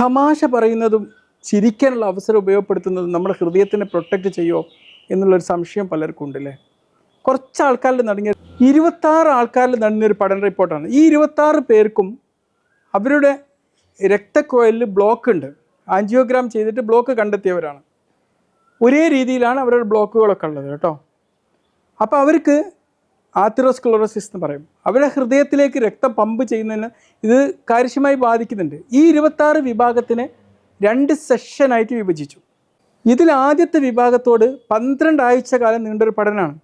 തമാശ പറയുന്നതും ചിരിക്കാനുള്ള അവസരം ഉപയോഗപ്പെടുത്തുന്നതും നമ്മുടെ ഹൃദയത്തിനെ പ്രൊട്ടക്റ്റ് ചെയ്യുമോ എന്നുള്ളൊരു സംശയം പലർക്കും ഉണ്ടല്ലേ കുറച്ച് ആൾക്കാരിൽ നടങ്ങിയ ഇരുപത്താറ് ആൾക്കാരിൽ നടന്നൊരു പഠന റിപ്പോർട്ടാണ് ഈ ഇരുപത്താറ് പേർക്കും അവരുടെ രക്തക്കോയലിൽ ബ്ലോക്ക് ഉണ്ട്. ആൻജിയോഗ്രാം ചെയ്തിട്ട് ബ്ലോക്ക് കണ്ടെത്തിയവരാണ്. ഒരേ രീതിയിലാണ് അവരുടെ ബ്ലോക്കുകളൊക്കെ ഉള്ളത് കേട്ടോ. അപ്പോൾ അവർക്ക് ആത്തിറോസ്ക്ലോറോസിസ് എന്ന് പറയും. അവരുടെ ഹൃദയത്തിലേക്ക് രക്തം പമ്പ് ചെയ്യുന്നതിന് ഇത് കാര്യക്ഷമമായി ബാധിക്കുന്നുണ്ട്. ഈ ഇരുപത്താറ് വിഭാഗത്തിനെ രണ്ട് സെഷനായിട്ട് വിഭജിച്ചു. ഇതിൽ ആദ്യത്തെ വിഭാഗത്തോട് പന്ത്രണ്ട് ആഴ്ച കാലം നീണ്ടൊരു പഠനമാണ്.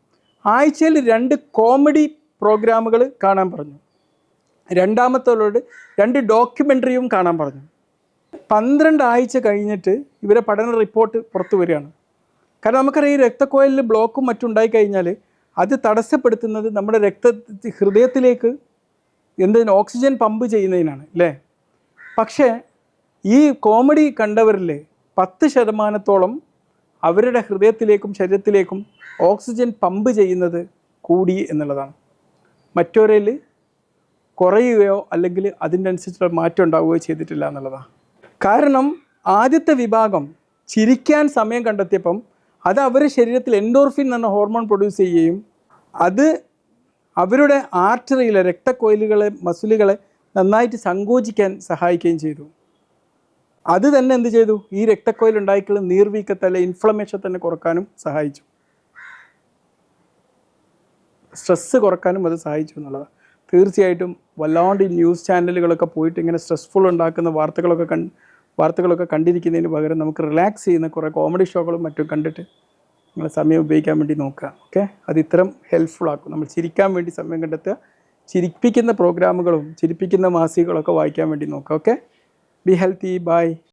ആഴ്ചയിൽ രണ്ട് കോമഡി പ്രോഗ്രാമുകൾ കാണാൻ പറഞ്ഞു. രണ്ടാമത്തോട് രണ്ട് ഡോക്യുമെന്ററിയും കാണാൻ പറഞ്ഞു. പന്ത്രണ്ട് ആഴ്ച കഴിഞ്ഞിട്ട് ഇവരെ പഠന റിപ്പോർട്ട് പുറത്തു വരികയാണ്. കാരണം നമുക്കറിയാം ഈ രക്തക്കോയലിൽ ബ്ലോക്കും മറ്റും ഉണ്ടായിക്കഴിഞ്ഞാൽ അത് തടസ്സപ്പെടുത്തുന്നത് നമ്മുടെ രക്ത ഹൃദയത്തിലേക്ക് എന്തിനു ഓക്സിജൻ പമ്പ് ചെയ്യുന്നതിനാണ് അല്ലേ? പക്ഷേ ഈ കോമഡി കണ്ടവരിൽ പത്ത് ശതമാനത്തോളം അവരുടെ ഹൃദയത്തിലേക്കും ശരീരത്തിലേക്കും ഓക്സിജൻ പമ്പ് ചെയ്യുന്നത് കൂടി എന്നുള്ളതാണ്. മറ്റൊരയിൽ കുറയുകയോ അല്ലെങ്കിൽ അതിന്റെ അനുസരിച്ചുള്ള മാറ്റം ഉണ്ടാവുകയോ ചെയ്തിട്ടില്ല എന്നുള്ളതാണ്. കാരണം ആദ്യത്തെ വിഭാഗം ചിരിക്കാൻ സമയം കണ്ടെത്തിയപ്പം അത് അവരുടെ ശരീരത്തിൽ എൻഡോർഫിൻ എന്ന ഹോർമോൺ പ്രൊഡ്യൂസ് ചെയ്യുകയും അത് അവരുടെ ആർട്ടറിയിലെ രക്തക്കൊയിലുകളെ മസിലുകളെ നന്നായിട്ട് സങ്കോചിക്കാൻ സഹായിക്കുകയും ചെയ്തു. അത് തന്നെ എന്ത് ചെയ്തു? ഈ രക്തക്കോയിൽ ഉണ്ടായിട്ടുള്ള നീർവീക്കത്തെ അല്ലെ ഇൻഫ്ലമേഷൻ തന്നെ കുറക്കാനും സഹായിച്ചു. സ്ട്രെസ്സ് കുറക്കാനും അത് സഹായിച്ചു എന്നുള്ളതാണ്. തീർച്ചയായിട്ടും വല്ലാണ്ട് ന്യൂസ് ചാനലുകളൊക്കെ പോയിട്ട് ഇങ്ങനെ സ്ട്രെസ്ഫുൾ ഉണ്ടാക്കുന്ന വാർത്തകളൊക്കെ കണ്ട് വാർത്തകളൊക്കെ കണ്ടിരിക്കുന്നതിന് പകരം നമുക്ക് റിലാക്സ് ചെയ്യുന്ന കുറേ കോമഡി ഷോകളും മറ്റും കണ്ടിട്ട് നിങ്ങൾ സമയം ഉപയോഗിക്കാൻ വേണ്ടി നോക്കുക ഓക്കെ അത് ഇത്തരം ഹെൽപ്ഫുൾ ആക്കും. നമ്മൾ ചിരിക്കാൻ വേണ്ടി സമയം കണ്ടെത്തുക ചിരിപ്പിക്കുന്ന പ്രോഗ്രാമുകളും ചിരിപ്പിക്കുന്ന മാസികകളൊക്കെ വായിക്കാൻ വേണ്ടി നോക്കുക ഓക്കെ ബി ഹെൽത്തി ബൈ